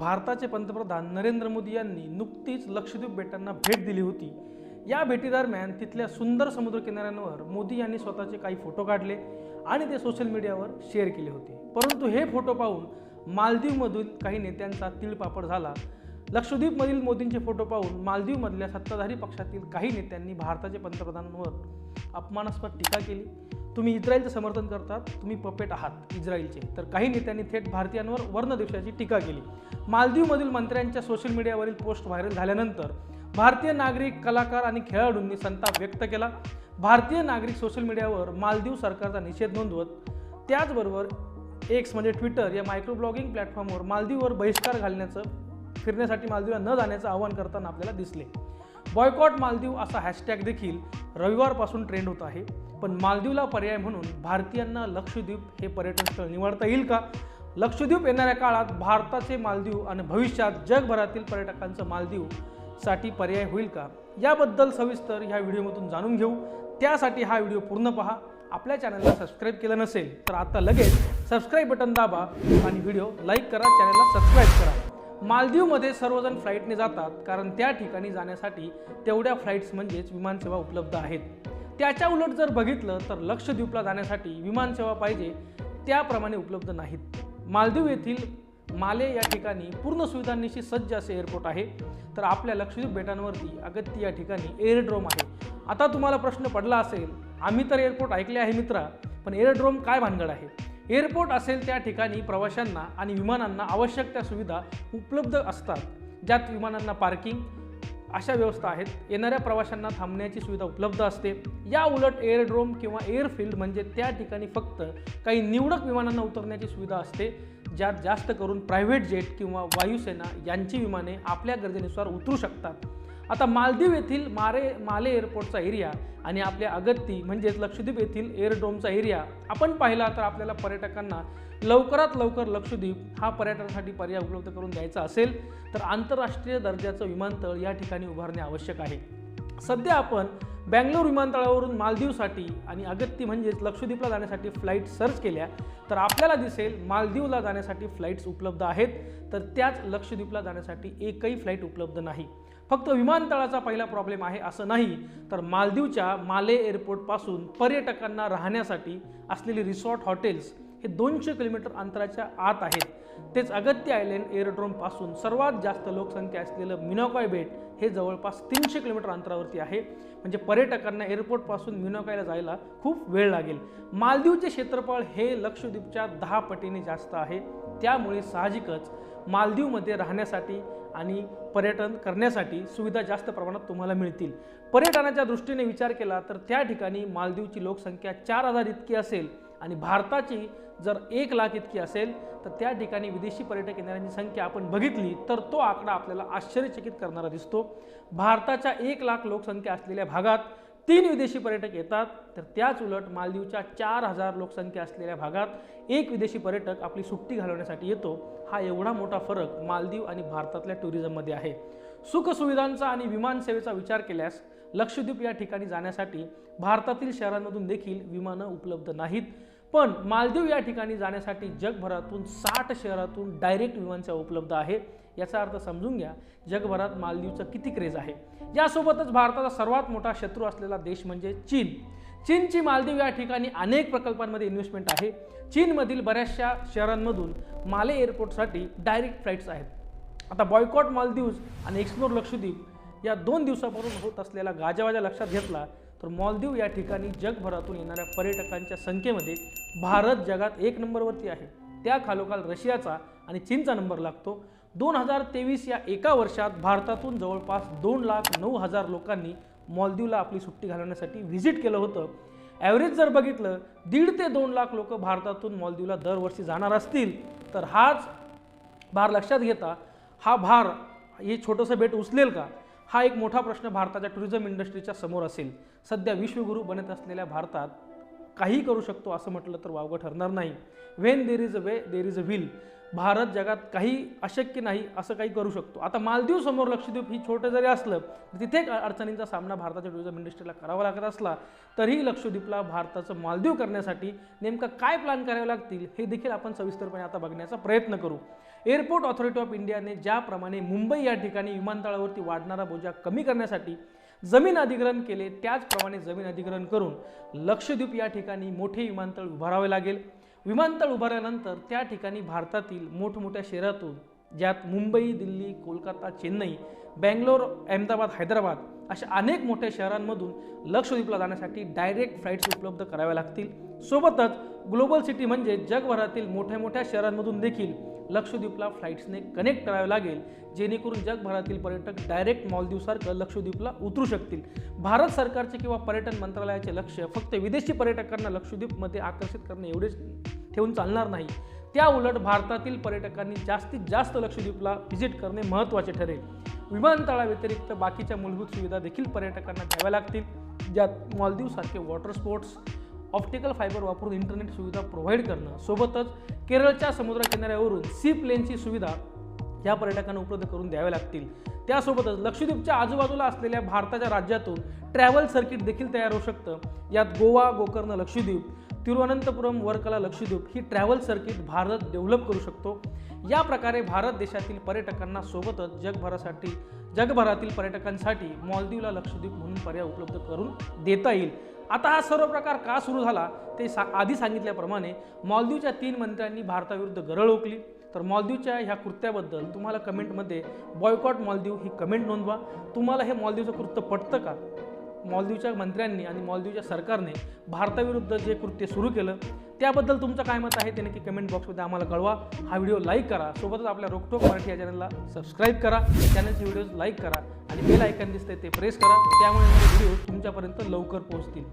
भारताचे पंतप्रधान नरेंद्र मोदी यांनी नुकतीच लक्षद्वीप बेटांना भेट दिली होती. या भेटीदरम्यान तिथल्या सुंदर समुद्रकिनाऱ्यांवर मोदी यांनी स्वतःचे काही फोटो काढले आणि ते सोशल मीडियावर शेअर केले होते. परंतु हे फोटो पाहून मालदीवमधील काही नेत्यांचा तिळपापड झाला. लक्षद्वीपमधील मोदींचे फोटो पाहून मालदीवमधल्या सत्ताधारी पक्षातील काही नेत्यांनी भारताचे पंतप्रधानांवर अपमानास्पद टीका केली. तुम्ही इस्रायलचं समर्थन करतात तुम्ही पपेट आहात इस्रायलचे. तर काही नेत्यांनी थेट भारतीयांवर वर्णदेशाची टीका केली. मालदीवमधील मंत्र्यांच्या सोशल मीडियावरील पोस्ट व्हायरल झाल्यानंतर भारतीय नागरिक कलाकार आणि खेळाडूंनी संताप व्यक्त केला. भारतीय नागरिक सोशल मीडियावर मालदीव सरकारचा निषेध नोंदवत त्याचबरोबर एक्स म्हणजे ट्विटर या मायक्रो ब्लॉगिंग प्लॅटफॉर्मवर मालदीववर बहिष्कार घालण्याचं फिरण्यासाठी मालदीवला न जाण्याचं आवाहन करताना आपल्याला दिसले. बॉयकॉट मालदीव असा हॅशटॅग देखील रविवारपासून ट्रेंड होत आहे. पण मालदीवला पर्याय म्हणून भारतीयांना लक्षद्वीप हे पर्यटन स्थळ निवडता येईल का? लक्षद्वीप येणाऱ्या काळात भारताचे मालदीव आणि भविष्यात जगभरातील पर्यटकांचं मालदीवसाठी पर्याय होईल का? याबद्दल सविस्तर ह्या व्हिडिओमधून जाणून घेऊ. त्यासाठी हा व्हिडिओ पूर्ण पहा. आपल्या चॅनलला सबस्क्राईब केलं नसेल तर आता लगेच सबस्क्राईब बटन दाबा आणि व्हिडिओ लाईक करा चॅनलला सबस्क्राईब करा. मालदीवमध्ये सर्वजण फ्लाईटने जातात कारण त्या ठिकाणी जाण्यासाठी तेवढ्या फ्लाईट्स म्हणजेच विमानसेवा उपलब्ध आहेत. त्याच्या उलट जर बघितलं तर लक्षद्वीपला जाण्यासाठी विमानसेवा पाहिजे त्याप्रमाणे उपलब्ध नाहीत. मालदीव येथील माले या ठिकाणी पूर्ण सुविधांनिशी सज्ज असे एअरपोर्ट आहे. तर आपल्या लक्षद्वीप बेटांवरती अगत्ती या ठिकाणी एअरड्रोम आहे. आता तुम्हाला प्रश्न पडला असेल आम्ही तर एअरपोर्ट ऐकले आहे मित्रा पण एअरड्रोम काय भानगड आहे? एअरपोर्ट असेल त्या ठिकाणी प्रवाशांना आणि विमानांना आवश्यक त्या सुविधा उपलब्ध असतात. ज्यात विमानांना पार्किंग अशा व्यवस्था आहेत. येणाऱ्या प्रवाशांना थांबण्याची सुविधा उपलब्ध असते. या उलट एअरड्रोम किंवा एअरफील्ड म्हणजे त्या ठिकाणी फक्त काही निवडक विमानांना उतरण्याची सुविधा असते. ज्यात जास्त करून प्रायव्हेट जेट किंवा वायुसेना यांची विमाने आपल्या गरजेनुसार उतरू शकतात. आता मालदीव येथील मारे माले एअरपोर्टचा एरिया आणि आपल्या अगत्ती म्हणजेच लक्षद्वीप येथील एअरडोमचा एरिया आपण पाहिला तर आपल्याला पर्यटकांना लवकरात लवकर लक्षद्वीप हा पर्यटनासाठी पर्याय उपलब्ध करून द्यायचा असेल तर आंतरराष्ट्रीय दर्जाचं विमानतळ या ठिकाणी उभारणे आवश्यक आहे. सध्या आपण बँगलोर विमानतळावरून मालदीवसाठी आणि अगत्ती म्हणजेच लक्षद्वीपला जाण्यासाठी फ्लाईट सर्च केल्या तर आपल्याला दिसेल मालदीवला जाण्यासाठी फ्लाईट्स उपलब्ध आहेत तर त्याच लक्षद्वीपला जाण्यासाठी एकही फ्लाईट उपलब्ध नाही. फक्त विमानतळाचा पहिला प्रॉब्लेम आहे असं नाही तर मालदीवच्या माले एअरपोर्टपासून पर्यटकांना राहण्यासाठी असलेली रिसॉर्ट हॉटेल्स हे दोनशे किलोमीटर अंतराच्या आत आहेत. तेच अगत्य आयलँड एअरड्रोमपासून सर्वात जास्त लोकसंख्या असलेलं मिनॉकॉय बेट हे जवळपास तीनशे किलोमीटर अंतरावरती आहे. म्हणजे पर्यटकांना एअरपोर्टपासून मिनॉकायला जायला खूप वेळ लागेल. मालदीवचे क्षेत्रफळ हे लक्षद्वीपच्या दहा पटीने जास्त आहे. त्यामुळे साहजिकच मालदीवमध्ये राहण्यासाठी आणि पर्यटन करण्यासाठी सुविधा जास्त प्रमाणात तुम्हाला मिळतील. पर्यटनाच्या दृष्टीने विचार केला तर त्या ठिकाणी मालदीवची लोकसंख्या चार हजार इतकी असेल आणि भारताची जर एक लाख इतकी असेल तर त्या ठिकाणी विदेशी पर्यटक येणाऱ्यांची संख्या आपण बघितली तर तो आकडा आपल्याला आश्चर्यचकित करणारा दिसतो. भारताच्या एक लाख लोकसंख्या असलेल्या भागात तीन विदेशी पर्यटक येतात तर त्याच उलट मालदीवच्या चार हजार लोकसंख्या असलेल्या भागात एक विदेशी पर्यटक आपली सुट्टी घालवण्यासाठी येतो. हा एवढा मोठा फरक मालदीव आणि भारतातल्या टुरिझममध्ये आहे. सुखसुविधांचा आणि विमानसेवेचा विचार केल्यास लक्षद्वीप या ठिकाणी जाण्यासाठी भारतातील शहरांमधून देखील विमानं उपलब्ध नाहीत. पण मालदीव या ठिकाणी जाण्यासाठी जगभरातून साठ शहरातून डायरेक्ट विमानसेवा उपलब्ध आहे. याचा अर्थ समजून घ्या जगभरात मालदीवचं किती क्रेज आहे. यासोबतच भारताचा सर्वात मोठा शत्रू असलेला देश म्हणजे चीन. चीनची मालदीव या ठिकाणी अनेक प्रकल्पांमध्ये इन्व्हेस्टमेंट आहे. चीनमधील बऱ्याचशा शहरांमधून माले एअरपोर्टसाठी डायरेक्ट फ्लाईट्स आहेत. आता बॉयकॉट मालदीव्ज आणि एक्सप्लोर लक्षद्वीप या दोन दिवसापासून होत असलेला गाजावाजा लक्षात घेतला तर मालदीव या ठिकाणी जगभरातून येणाऱ्या पर्यटकांच्या संख्येमध्ये भारत जगात एक नंबरवरती आहे. त्या खालोखाल रशियाचा आणि चीनचा नंबर लागतो. दोन हजार तेवीस या एका वर्षात भारतातून जवळपास दोन लाख नऊ हजार लोकांनी मॉलदीवला आपली सुट्टी घालवण्यासाठी व्हिजिट केलं होतं. ॲव्हरेज जर बघितलं दीड ते दोन लाख लोक भारतातून मॉलदीवला दरवर्षी जाणार असतील. तर हाच भार लक्षात घेता हा भार हे छोटंसं बेट उचलेल का? हा एक मोठा प्रश्न भारताच्या टुरिझम इंडस्ट्रीच्या समोर असेल. सध्या विश्वगुरू बनत असलेल्या भारतात काही करू शकतो असं म्हटलं तर वावगं ठरणार नाही. When there is a way there is a will Bharat जगात काही अशक्य नाही असं काही करू शकतो. आता मालदीव समोर लक्षद्वीप ही छोटं जरी असलं तिथे अडचणींचा सामना भारताच्या टुरिझम इंडस्ट्रीला करावा लागत असला तरीही लक्षद्वीपला भारताचं मालदीव करण्यासाठी नेमकं काय प्लॅन करावे लागतील हे देखील आपण सविस्तरपणे आता बघण्याचा प्रयत्न करू. एअरपोर्ट ऑथॉरिटी ऑफ इंडियाने ज्याप्रमाणे मुंबई या ठिकाणी विमानतळावरती वाढणारा बोजा कमी करण्यासाठी जमीन अधिग्रहण केले त्याचप्रमाणे जमीन अधिग्रहण करून लक्षद्वीप या ठिकाणी मोठे विमानतळ उभारावे लागेल. विमानतळ उभारल्यानंतर त्या ठिकाणी भारतातील मोठमोठ्या शहरातून ज्यात मुंबई दिल्ली कोलकाता चेन्नई बँगलोर अहमदाबाद हैदराबाद अशा अनेक मोठ्या शहरांमधून लक्षद्वीपला जाण्यासाठी डायरेक्ट फ्लाईट्स उपलब्ध कराव्या लागतील. सोबतच ग्लोबल सिटी म्हणजे जगभरातील मोठ्या मोठ्या शहरांमधून देखील लक्षद्वीपला फ्लाईट्सने कनेक्ट करावे लागेल जेणेकरून जगभरातील पर्यटक डायरेक्ट मालदीवसारखं लक्षद्वीपला उतरू शकतील. भारत सरकारचे किंवा पर्यटन मंत्रालयाचे लक्ष फक्त विदेशी पर्यटकांना लक्षद्वीपमध्ये आकर्षित करणे एवढेच ठेवून चालणार नाही. त्या उलट भारतातील पर्यटकांनी जास्तीत जास्त लक्षद्वीपला व्हिजिट करणे महत्त्वाचे ठरेल. विमानतळाव्यतिरिक्त बाकीच्या मूलभूत सुविधा देखील पर्यटकांना द्याव्या लागतील ज्यात मालदीवसारखे वॉटर स्पोर्ट्स ऑप्टिकल फायबर वापरून इंटरनेट सुविधा प्रोव्हाइड करणं सोबतच केरळच्या समुद्रकिनाऱ्यावरून सी प्लेनची सुविधा या पर्यटकांना उपलब्ध करून द्याव्या लागतील. त्यासोबतच लक्षद्वीपच्या आजूबाजूला असलेल्या भारताच्या राज्यातून ट्रॅव्हल सर्किट देखील तयार होऊ शकतं. यात गोवा गोकर्ण लक्षद्वीप तिरुवनंतपुरम वर्कला लक्षद्वीप ही ट्रॅव्हल सर्किट भारत डेव्हलप करू शकतो. या प्रकारे भारत देशातील पर्यटकांना सोबतच जगभरासाठी जगभरातील पर्यटकांसाठी मॉलदीवला लक्षद्वीप म्हणून पर्याय उपलब्ध करून देता येईल. आता हा सर्व प्रकार का सुरू झाला? ते सा आधी सांगितल्याप्रमाणे मालदीवच्या तीन मंत्र्यांनी भारताविरुद्ध गरळ ओकली. तर मॉलदीवच्या ह्या कृत्याबद्दल तुम्हाला कमेंटमध्ये बॉयकॉट मॉलदीव ही कमेंट नोंदवा. तुम्हाला हे मालदीवचं कृत्य पटतं का? मॉलदीवच्या मंत्र्यांनी आणि मॉलदीवच्या सरकारने भारताविरुद्ध जे कृत्य सुरू केलं त्याबद्दल तुमचं काय मत आहे ते नक्की कमेंट बॉक्समध्ये आम्हाला कळवा. हा व्हिडिओ लाईक करा. सोबतच आपल्या रोकटोक मराठी या चॅनलला सबस्क्राईब करा. चॅनलचे व्हिडिओज लाईक करा. आणि बेल आयकन दिसते ते प्रेस करा. त्यामुळे व्हिडिओ तुमच्यापर्यंत लवकर पोहोचतील.